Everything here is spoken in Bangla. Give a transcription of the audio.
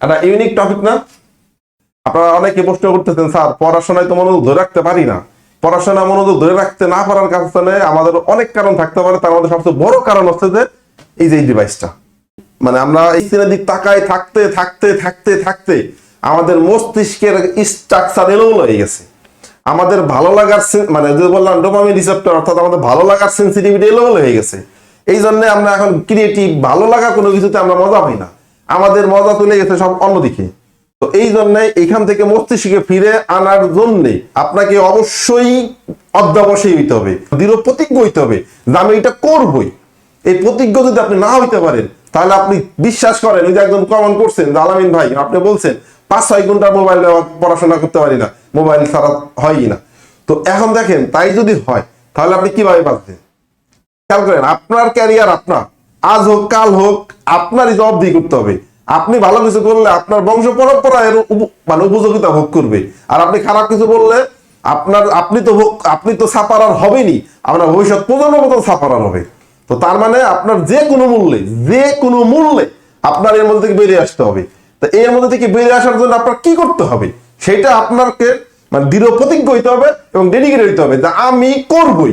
একটা ইউনিক টপিক না। আপনারা অনেকে প্রশ্ন করতেছেন, স্যার, পড়াশোনায় তো মনোযোগ ধরে রাখতে পারি না। পড়াশোনা মনোযোগ ধরে রাখতে না পারার কারণে আমাদের অনেক কারণ থাকতে পারে। তার মধ্যে সবচেয়ে বড় কারণ হচ্ছে যে এই যে এই ডিভাইসটা মানে আমরা এই স্ক্রিনের দিক তাকায় থাকতে থাকতে থাকতে থাকতে আমাদের মস্তিষ্কের স্ট্রাকচার এলোমেলো হয়ে গেছে। আমাদের ভালো লাগার মানে যে বললাম ডোপামিন রিসেপ্টর অর্থাৎ আমাদের ভালো লাগার সেন্সিটিভিটি এলোমেলো হয়ে গেছে। এই জন্য আমরা এখন ক্রিয়েটিভ ভালো লাগা কোনো কিছুতে আমরা মজা পাই না। আমাদের মজা চলে গেছে সব অন্যদিকে। তো এই জন্যে এখান থেকে মস্তিষ্কে ফিরে আনার জন্য আপনাকে অবশ্যই অধ্যাবসায়ী হইতে হবে, দৃঢ় প্রতিজ্ঞ হইতে হবে যে আমি এটা করবই। এই প্রতিজ্ঞ যদি আপনি না হইতে পারেন, তাহলে আপনি বিশ্বাস করেন ওই যে একজন কমন করছেন আলামিন ভাই, আপনি বলছেন, পাঁচ, ছয় ঘণ্টা মোবাইল পড়াশোনা করতে পারি না মোবাইল ছাড়া হয়ই না। তো এখন দেখেন, তাই যদি হয়, তাহলে আপনি কীভাবে বাঁচবেন? খেয়াল করেন, আপনার ক্যারিয়ার আপনার। আজ হোক, কাল হোক, আপনারই জবাবদিহি করতে হবে। আপনি ভালো কিছু করলে আপনার বংশ পরম্পরা এর মানে উপযোগিতা ভোগ করবে। আর আপনি খারাপ কিছু বললে আপনার, আপনি তো আপনি তো সাপারার হবেনি আপনার ভবিষ্যৎ প্রজন্ম মতো সাপারার হবে। তো তার মানে আপনার যে কোনো মূল্যে, যে কোনো মূল্যে আপনার এর মধ্যে থেকে বেরিয়ে আসতে হবে। তো এর মধ্যে থেকে বেরিয়ে আসার জন্য আপনার কি করতে হবে? সেটা আপনাকে মানে দৃঢ় প্রতিজ্ঞ হইতে হবে এবং ডেডিকেট হইতে হবে যে আমি করবই।